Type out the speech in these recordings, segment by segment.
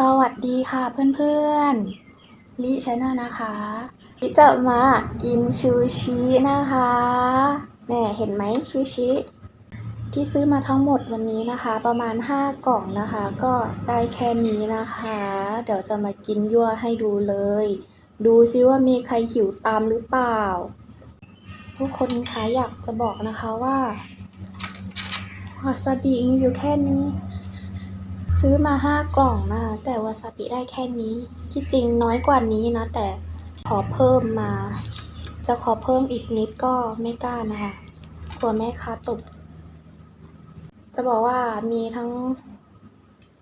สวัสดีค่ะเพื่อนๆ ลิชนลนะคะลิจะมากินชูชินะคะแน่เห็นไหมชูชิ ที่ซื้อมาทั้งหมดวันนี้นะคะ ประมาณ 5 กล่องนะคะ ก็ได้แค่นี้นะคะ เดี๋ยวจะมากินยั่วให้ดูเลย ดูซิว่ามีใครหิวตามหรือเปล่า ทุกคนคะอยากจะบอกนะคะว่าวาซาบิมีอยู่แค่นี้ ซื้อมาห้ากล่องนะคะแต่วาซาบิได้แค่นี้ ที่จริงน้อยกว่านี้นะ แต่ขอเพิ่มมา จะขอเพิ่มอีกนิดก็ไม่กล้านะคะกลัวแม่ค้าตกจะบอกว่ามีทั้ง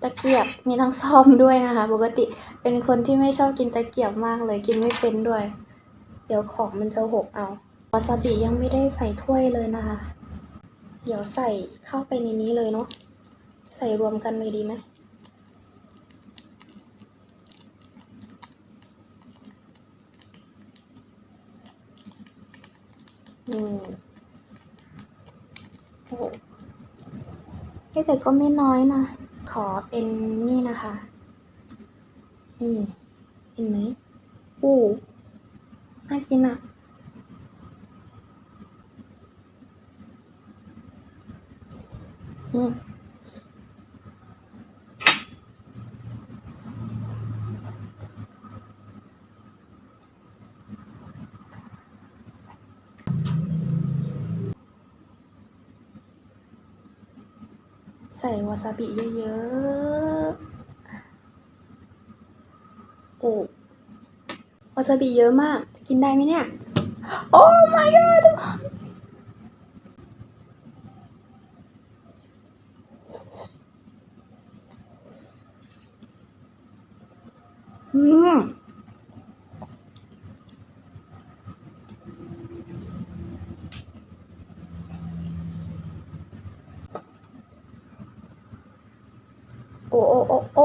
ตะเกียบมีทั้งซ่อมด้วยนะคะ ปกติเป็นคนที่ไม่ชอบกินตะเกียบมากเลยกินไม่เป็นด้วย เดี๋ยวของมันจะหกเอาวาซาบิยังไม่ได้ใส่ถ้วยเลยนะคะ เดี๋ยวใส่เข้าไปในนี้เลยเนาะใส่รวมกันเลยดีไหม นี่โอ้โหเฮ้ยแต่ก็ไม่น้อยนะ ขอเป็นนี่นะคะ นี่เห็นไหมอู้น่ากินอะอืม ใส่วาซาบิเยอะๆ โอ้วาซาบิเยอะมาก จะกินได้ไหมเนี่ย โอ้ my god ทุกคนอืม โอ้โอ้โอ้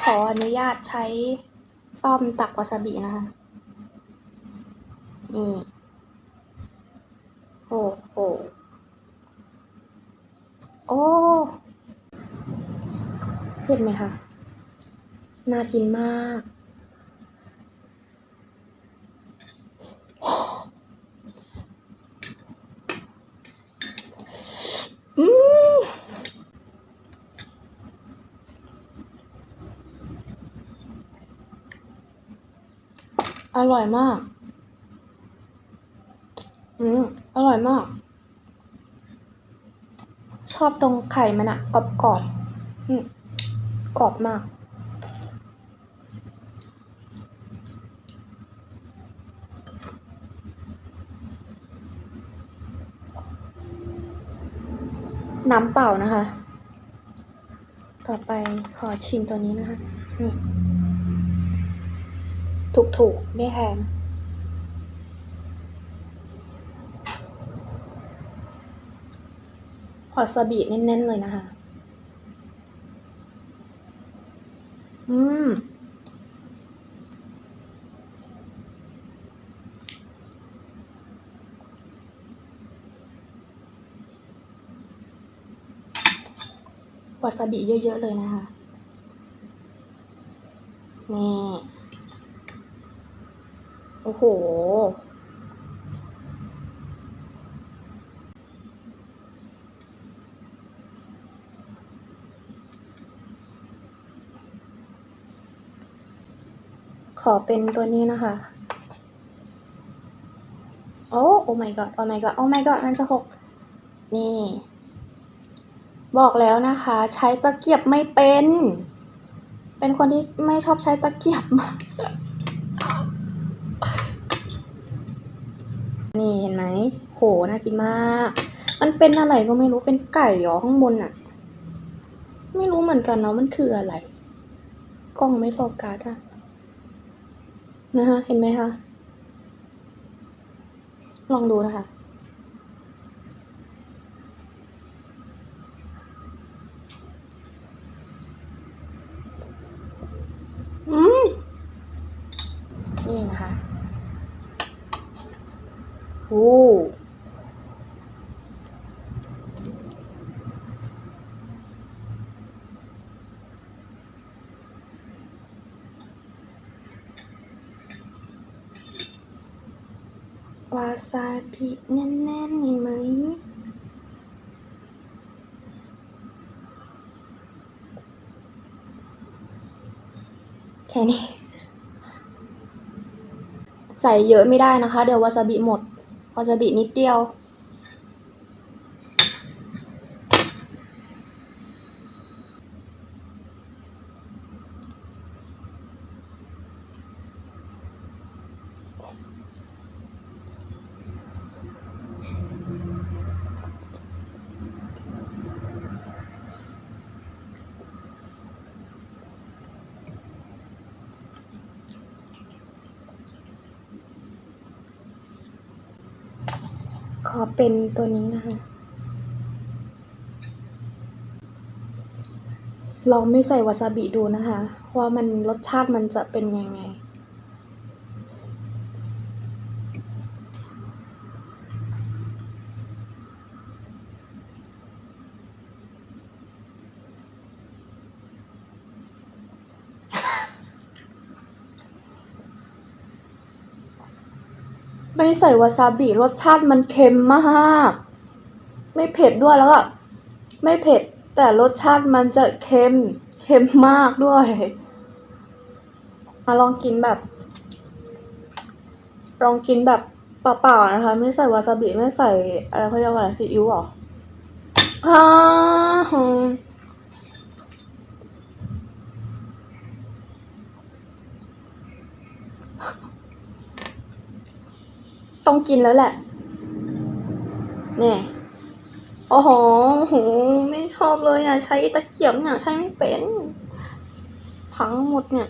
ขออนุญาตใช้ซ่อมตักวาซาบินะคะ นี่ โอ้โห โอ้ เห็นไหมคะ น่ากินมาก อร่อยมาก อืม อร่อยมาก ชอบตรงไข่มันอะกรอบกรอบๆอืม กรอบมาก น้ำเปล่านะคะ ต่อไปขอชิมตัวนี้นะคะ นี่ ถูกๆ ไม่แพงวาซาบิแน่นๆเลยนะคะ อืม วาซาบิเยอะ ๆ เลยนะคะ นี่ โอ้โห ขอเป็นตัวนี้นะคะ โอ้ โอ้ my god โอ้ my god โอ้ my god มันจะหกนี่ บอกแล้วนะคะ ใช้ตะเกียบไม่เป็น เป็นคนที่ไม่ชอบใช้ตะเกียบมากนี่เห็นไหมโหน่ากินมาก มันเป็นอะไรก็ไม่รู้เป็นไก่หรอข้างบนอะไม่รู้เหมือนกันเนาะมันคืออะไร กล้องไม่โฟกัสอะนะคะเห็นไหมคะ ลองดูนะคะ อืม นี่นะคะโอ้วาซาบิแน่นๆเห็นไหมแค่นี้ ใส่เยอะไม่ได้นะคะ เดี๋ยววาซาบิหมด วาซาบินิดเดียว อเป็นตัวนี้นะคะ ลองไม่ใส่วาซาบิดูนะคะ ว่ามันรสชาติมันจะเป็นยังไง ไม่ใส่วาซาบิรสชาติมันเค็มมาก ไม่เผ็ดด้วยแล้วก็ไม่เผ็ด แต่รสชาติมันจะเค็มเค็มมากด้วยมาลองกินแบบ ลองกินแบบเปล่าๆนะคะ ไม่ใส่วาซาบิไม่ใส่อะไรเขาเรียกว่าอะไรซีอิ๊วเหรอฮ่าฮ ต้องกินแล้วแหละเนี่ยโอ้โหโห ไม่ชอบเลยอะ ใช้ตะเกียบเนี่ย ใช้ไม่เป็น พังหมดเนี่ย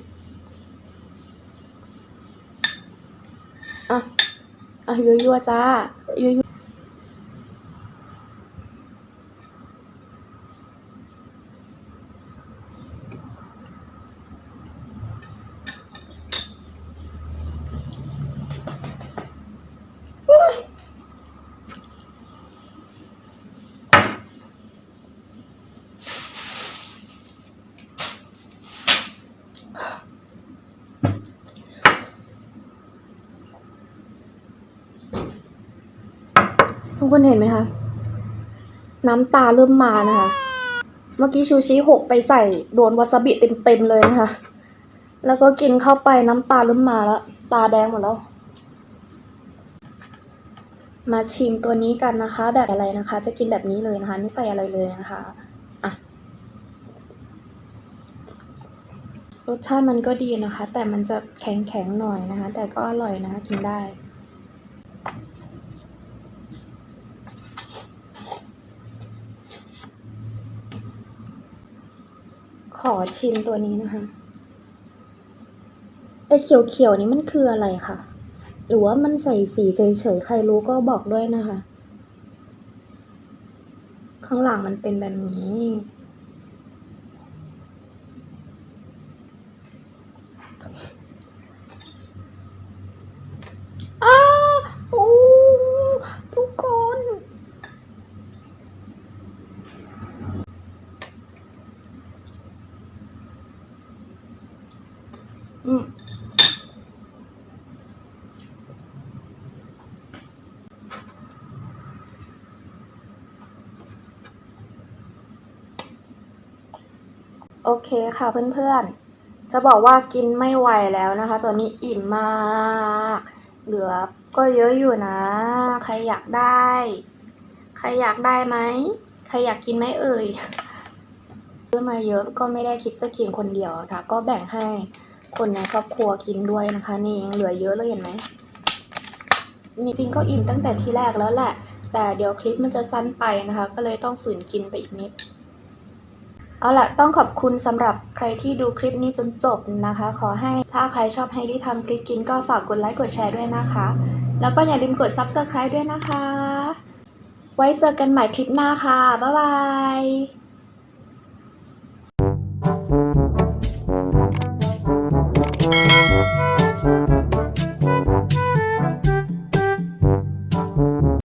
อะ อะยั่วๆจ้ายั่ว คนเห็นไหมคะ น้ำตาเริ่มมานะคะ เมื่อกี้ชูชิหกไปใส่โดนวาซาบิเต็มๆเลยนะคะ แล้วก็กินเข้าไปน้ำตาเริ่มมาแล้ว ตาแดงหมดแล้ว มาชิมตัวนี้กันนะคะ แบบอะไรนะคะ จะกินแบบนี้เลยนะคะ ไม่ใส่อะไรเลยนะคะอะรสชาติมันก็ดีนะคะ แต่มันจะแข็งๆหน่อยนะคะ แต่ก็อร่อยนะคะกินได้ ขอชิมตัวนี้นะคะไอ้เขียวๆนี้มันคืออะไรคะหรือว่ามันใส่สีเฉยๆใครรู้ก็บอกด้วยนะคะ ข้างหลังมันเป็นแบบนี้ อ้าโอ้ทุกคน อืม โอเคค่ะเพื่อนๆ จะบอกว่ากินไม่ไหวแล้วนะคะตัวนี้อิ่มมาก เหลือก็เยอะอยู่นะ ใครอยากได้ ใครอยากได้ไหม ใครอยากกินไหมเอ่ยซื้อมาเยอะก็ไม่ได้คิดจะกินคนเดียวนะคะ ก็แบ่งให้คนในครอบครัวกินด้วยนะคะ นี่ยังเหลือเยอะเลยเห็นไหมจริงๆก็อิ่มตั้งแต่ที่แรกแล้วแหละ แต่เดี๋ยวคลิปมันจะสั้นไปนะคะ ก็เลยต้องฝืนกินไปอีกนิด เอาละต้องขอบคุณสำหรับใครที่ดูคลิปนี้จนจบนะคะ ขอให้ถ้าใครชอบให้ดิทำคลิปกินก็ฝากกดไลค์กดแชร์ด้วยนะคะ แล้วก็อย่าลืมกด Subscribe ด้วยนะคะ ไว้เจอกันใหม่คลิปหน้าค่ะ บ๊ายบาย